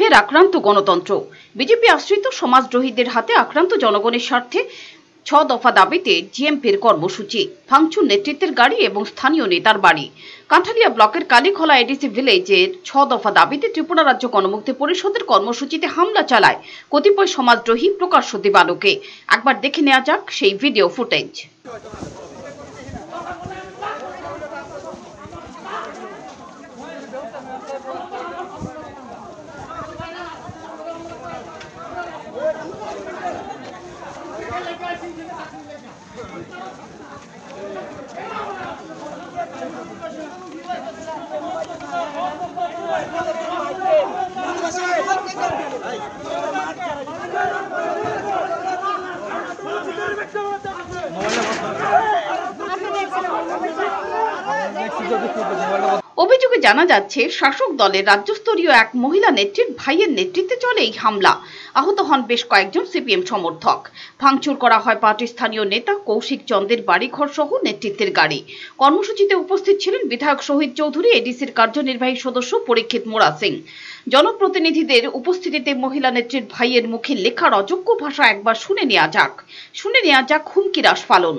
ফের আক্রান্ত গণতন্ত্র। বিজেপি আশ্রিত সমাজদ্রোহীদের হাতে আক্রান্ত জনগণের স্বার্থে ছ দফা দাবিতে জিএমপির কর্মসূচি, ভাঙচুর নেতৃত্বের গাড়ি এবং স্থানীয় নেতার বাড়ি। কাঁঠালিয়া ব্লকের কালীখোলা এডিসি ভিলেজের ছ দফা দাবিতে ত্রিপুরা রাজ্য গণমুক্তি পরিষদের কর্মসূচিতে হামলা চালায় কতিপয় সমাজদ্রোহী প্রকাশ্য দিবালোকে। একবার দেখে নেওয়া যাক সেই ভিডিও ফুটেজ। অভিযোগে জানা যাচ্ছে, শাসক দলের রাজ্যস্তরীয় এক মহিলা নেত্রীর ভাইয়ের নেতৃত্বে চলে এই হামলা। আহত হন বেশ কয়েকজন সিপিএম সমর্থক। ভাঙচুর করা হয় পার্টির স্থানীয় নেতা কৌশিক চন্দের বাড়িঘর সহ নেতৃত্বের গাড়ি। কর্মসূচিতে উপস্থিত ছিলেন বিধায়ক শহীদ চৌধুরী, এডিসির কার্যনির্বাহী সদস্য পরীক্ষিত মোরা সিং। জনপ্রতিনিধিদের উপস্থিতিতে মহিলা নেত্রীর ভাইয়ের মুখে লেখার অযোগ্য ভাষা একবার শুনে নেওয়া যাক। শুনে নেওয়া যাক হুমকি রাস পালন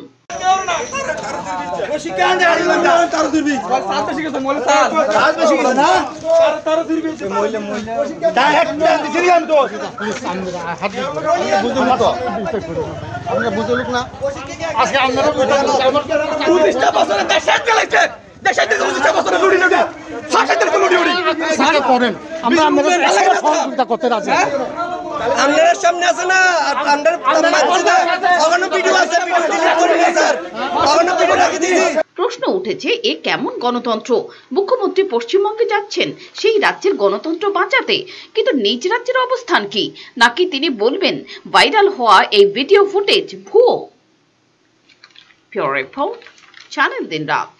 আমরা না আজকে আপনারা প্রতিষ্ঠা বছরে দেশের চালাইছে দেশের থেকে প্রতিষ্ঠা বছরে লুড়ি লুড়ি শাসকের লুড়ি লুড়ি সারা করেন আমরা আপনাদের সহযোগিতা করতে রাজি আছি। সামনে আছে না ভিডিও আছে ভিডিও উঠেছে এ কেমন গণতন্ত্র? মুখ্যমন্ত্রী পশ্চিমবঙ্গে যাচ্ছেন, সেই রাজ্যের গণতন্ত্র বাঁচাতে। কিন্তু নিজ রাজ্যের অবস্থান কি? নাকি তিনি বলবেন, ভাইরাল হওয়া এই ভিডিও ফুটেজ ভুয়ো? চ্যানেল দিন রাত।